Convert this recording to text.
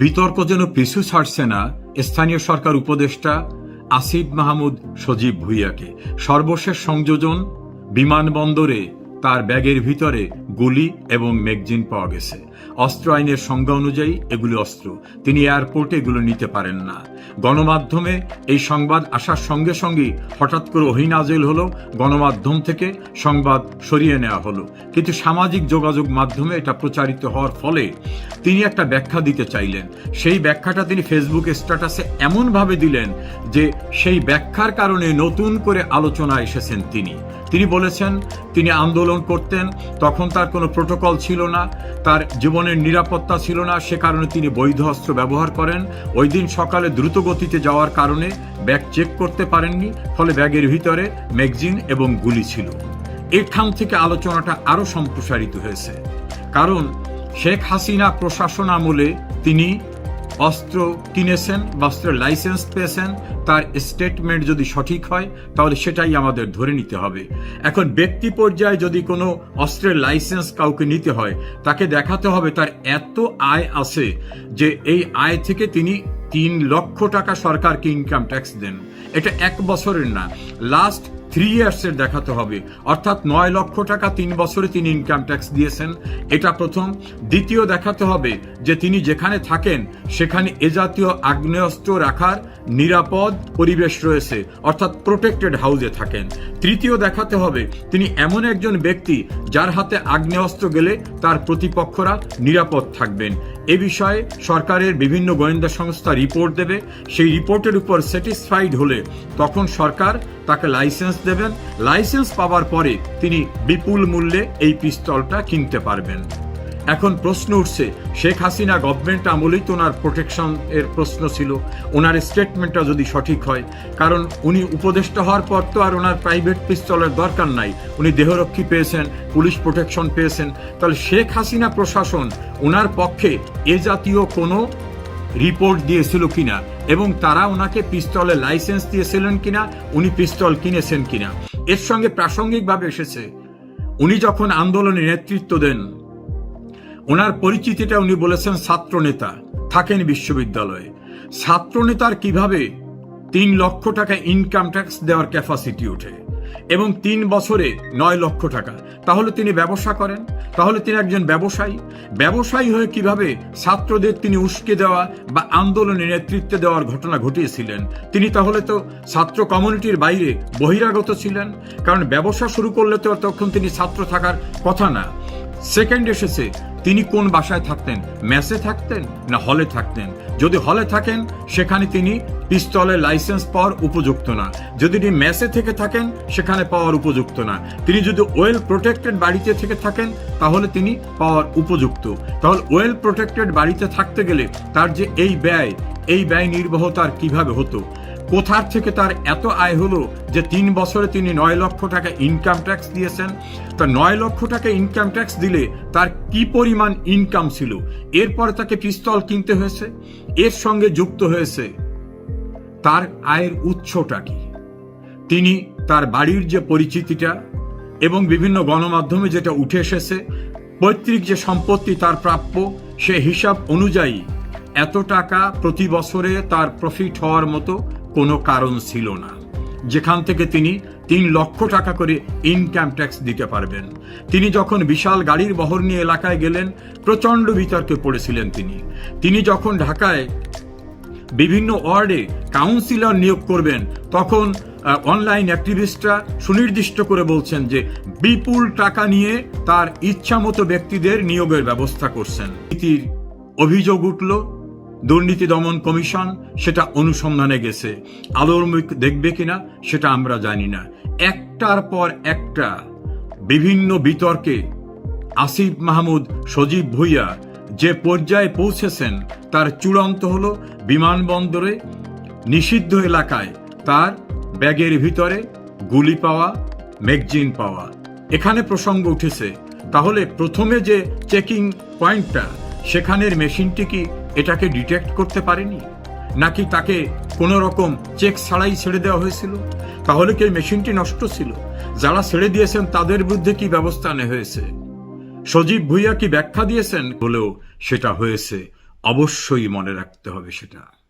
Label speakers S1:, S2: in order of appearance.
S1: বিতর্ক যেন পিছু ছাড়ছে না, স্থানীয় সরকার উপদেষ্টা আসিফ মাহমুদ সজীব ভুইয়াকে। সর্বশেষ সংযোজন বিমানবন্দরে তার ব্যাগের ভিতরে গুলি এবং ম্যাগজিন পাওয়া গেছে। অস্ত্র আইনের সংজ্ঞা অনুযায়ী এগুলি অস্ত্র। তিনি এয়ারপোর্টে এগুলো নিতে পারেন না। গণমাধ্যমে এই সংবাদ আসার সঙ্গে সঙ্গেই হঠাৎ করে অহিনাজেল হলো। গণমাধ্যম থেকে সংবাদ সরিয়ে নেওয়া হলো। কিন্তু সামাজিক যোগাযোগ মাধ্যমে এটা প্রচারিত হওয়ার ফলে তিনি একটা ব্যাখ্যা দিতে চাইলেন। সেই ব্যাখ্যাটা তিনি ফেসবুক স্ট্যাটাসে এমনভাবে দিলেন যে সেই ব্যাখ্যার কারণে নতুন করে আলোচনা এসেছেন তিনি। তিনি বলেছেন, তিনি আন্দোলন করতেন, তখন তার কোনো প্রোটোকল ছিল না, তার জীবনের নিরাপত্তা ছিল না, সে কারণে তিনি বৈধ অস্ত্র ব্যবহার করেন। ওই দিন সকালে দ্রুত গতিতে যাওয়ার কারণে ব্যাগ চেক করতে পারেননি, ফলে ব্যাগের ভিতরে ম্যাগজিন এবং গুলি ছিল। এখান থেকে আলোচনাটা আরও সম্প্রসারিত হয়েছে। কারণ শেখ হাসিনা প্রশাসন আমলে তিনি অস্ত্র কিনেছেন বা অস্ত্রের লাইসেন্স পেয়েছেন, তার স্টেটমেন্ট যদি সঠিক হয়, তাহলে সেটাই আমাদের ধরে নিতে হবে। এখন ব্যক্তি পর্যায়ে যদি কোনো অস্ত্রের লাইসেন্স কাউকে নিতে হয়, তাকে দেখাতে হবে তার এত আয় আছে যে এই আয় থেকে তিনি তিন লক্ষ টাকা সরকারকে ইনকাম ট্যাক্স দেন। এটা এক বছরের না। লাস্ট থ্রি ইয়ার্সের দেখাতে হবে। অর্থাৎ নয় লক্ষ টাকা তিন বছরে তিনি ইনকাম ট্যাক্স দিয়েছেন। এটা প্রথম। দ্বিতীয় দেখাতে হবে যে তিনি যেখানে থাকেন, সেখানে এ জাতীয় আগ্নেয়াস্ত্র রাখার নিরাপদ পরিবেশ রয়েছে, অর্থাৎ প্রোটেক্টেড হাউসে থাকেন। তৃতীয় দেখাতে হবে, তিনি এমন একজন ব্যক্তি যার হাতে আগ্নেয়াস্ত্র গেলে তার প্রতিপক্ষরা নিরাপদ থাকবেন। এ বিষয়ে সরকারের বিভিন্ন গোয়েন্দা সংস্থা রিপোর্ট দেবে। সেই রিপোর্টের উপর স্যাটিসফাইড হলে তখন সরকার তাকে লাইসেন্স দেবেন। লাইসেন্স পাওয়ার পরে তিনি বিপুল মূল্যে এই পিস্তলটা কিনতে পারবেন। এখন প্রশ্ন উঠছে, শেখ হাসিনা গভর্নমেন্ট আমলেই তো ওনার প্রোটেকশন এর প্রশ্ন ছিল। ওনার স্টেটমেন্টটা যদি সঠিক হয়, কারণ উনি উপদেষ্টা হওয়ার পর তো আর ওনার প্রাইভেট পিস্তলের দরকার নাই। উনি দেহরক্ষী পেয়েছেন, পুলিশ প্রোটেকশন পেয়েছেন। তাহলে শেখ হাসিনা প্রশাসন ওনার পক্ষে এ জাতীয় কোনো রিপোর্ট দিয়েছিল কিনা এবং তারা ওনাকে পিস্তলের লাইসেন্স দিয়েছিলেন কিনা, উনি পিস্তল কিনেছেন কিনা। এর সঙ্গে প্রাসঙ্গিকভাবে এসেছে, উনি যখন আন্দোলনে নেতৃত্ব দেন, ওনার পরিচিতিটা উনি বলেছেন ছাত্র নেতা থাকেন বিশ্ববিদ্যালয়ে। ছাত্র নেতার কীভাবে তিন লক্ষ টাকা ইনকাম ট্যাক্স দেওয়ার ক্যাপাসিটি ওঠে। এবং তিন বছরে নয় লক্ষ টাকা। তাহলে তিনি ব্যবসা করেন। তাহলে তিনি একজন ব্যবসায়ী। ব্যবসায়ী হয়ে কীভাবে ছাত্রদের তিনি উস্কে দেওয়া বা আন্দোলনে নেতৃত্বে দেওয়ার ঘটনা ঘটিয়েছিলেন? তিনি তাহলে তো ছাত্র কমিউনিটির বাইরে বহিরাগত ছিলেন। কারণ ব্যবসা শুরু করলে তো তখন তিনি ছাত্র থাকার কথা না। সেকেন্ড এসেছে তিনি কোন বাসায় থাকতেন? মেসে থাকতেন না হলে থাকতেন? যদি হলে থাকেন, সেখানে তিনি পিস্তলের লাইসেন্স পাওয়ার উপযুক্ত না। যদি তিনি মেসে থেকে থাকেন, সেখানে পাওয়ার উপযুক্ত না। তিনি যদি ওয়েল প্রোটেক্টেড বাড়িতে থেকে থাকেন, তাহলে তিনি পাওয়ার উপযুক্ত। তাহলে ওয়েল প্রোটেক্টেড বাড়িতে থাকতে গেলে তার যে এই ব্যয় এই ব্যয় নির্বাহ তার কীভাবে হতো? কোথার থেকে তার এত আয় হলো যে তিন বছরে তিনি নয় লক্ষ টাকা ইনকাম ট্যাক্স দিয়েছেন? তা নয় লক্ষ টাকা ইনকাম ট্যাক্স দিলে তার কি পরিমাণ ইনকাম ছিল? এরপরে তাকে পিস্তল কিনতে হয়েছে? এর সঙ্গে যুক্ত হয়েছে তার আয়ের উৎসটা কি? তিনি তার বাড়ির যে পরিচিতিটা এবং বিভিন্ন গণমাধ্যমে যেটা উঠে এসেছে, পৈতৃক যে সম্পত্তি তার প্রাপ্য, সে হিসাব অনুযায়ী এত টাকা প্রতি বছরে তার প্রফিট হওয়ার মতো কোনো কারণ ছিল না। যেখান থেকে তিনি তিন লক্ষ টাকা করে ইনকাম ট্যাক্স দিতে পারবেন। তিনি যখন বিশাল গাড়ির বহর নিয়ে এলাকায় গেলেন, প্রচণ্ড বিতর্কে পড়েছিলেন তিনি। তিনি যখন ঢাকায় বিভিন্ন ওয়ার্ডে কাউন্সিলর নিয়োগ করবেন, তখন অনলাইন অ্যাক্টিভিস্টরা সুনির্দিষ্ট করে বলছেন যে, বিপুল টাকা নিয়ে তার ইচ্ছামতো ব্যক্তিদের নিয়োগের ব্যবস্থা করছেন। অভিযোগ উঠল দুর্নীতি দমন কমিশন সেটা অনুসন্ধানে গেছে। আলোর মুখ দেখবে কিনা সেটা আমরা জানি না। একটার পর একটা বিভিন্ন বিতর্কে আসিফ মাহমুদ সজীব ভুইয়া যে পর্যায়ে পৌঁছেছেন, তার চূড়ান্ত হল বিমানবন্দরে নিষিদ্ধ এলাকায় তার ব্যাগের ভিতরে গুলি পাওয়া, ম্যাগজিন পাওয়া। এখানে প্রসঙ্গ উঠেছে, তাহলে প্রথমে যে চেকিং পয়েন্টটা, সেখানের মেশিনটি কি এটাকে ডিটেক্ট করতে পারেনি? নাকি তাকে কোনো রকম চেক ছাড়াই ছেড়ে দেওয়া হয়েছিল? তাহলে কি মেশিনটি নষ্ট ছিল? যারা ছেড়ে দিয়েছেন তাদের বিরুদ্ধে কি ব্যবস্থা নেওয়া হয়েছে? সজীব ভুইয়া কি ব্যাখ্যা দিয়েছেন? বলেও সেটা হয়েছে। অবশ্যই মনে রাখতে হবে সেটা।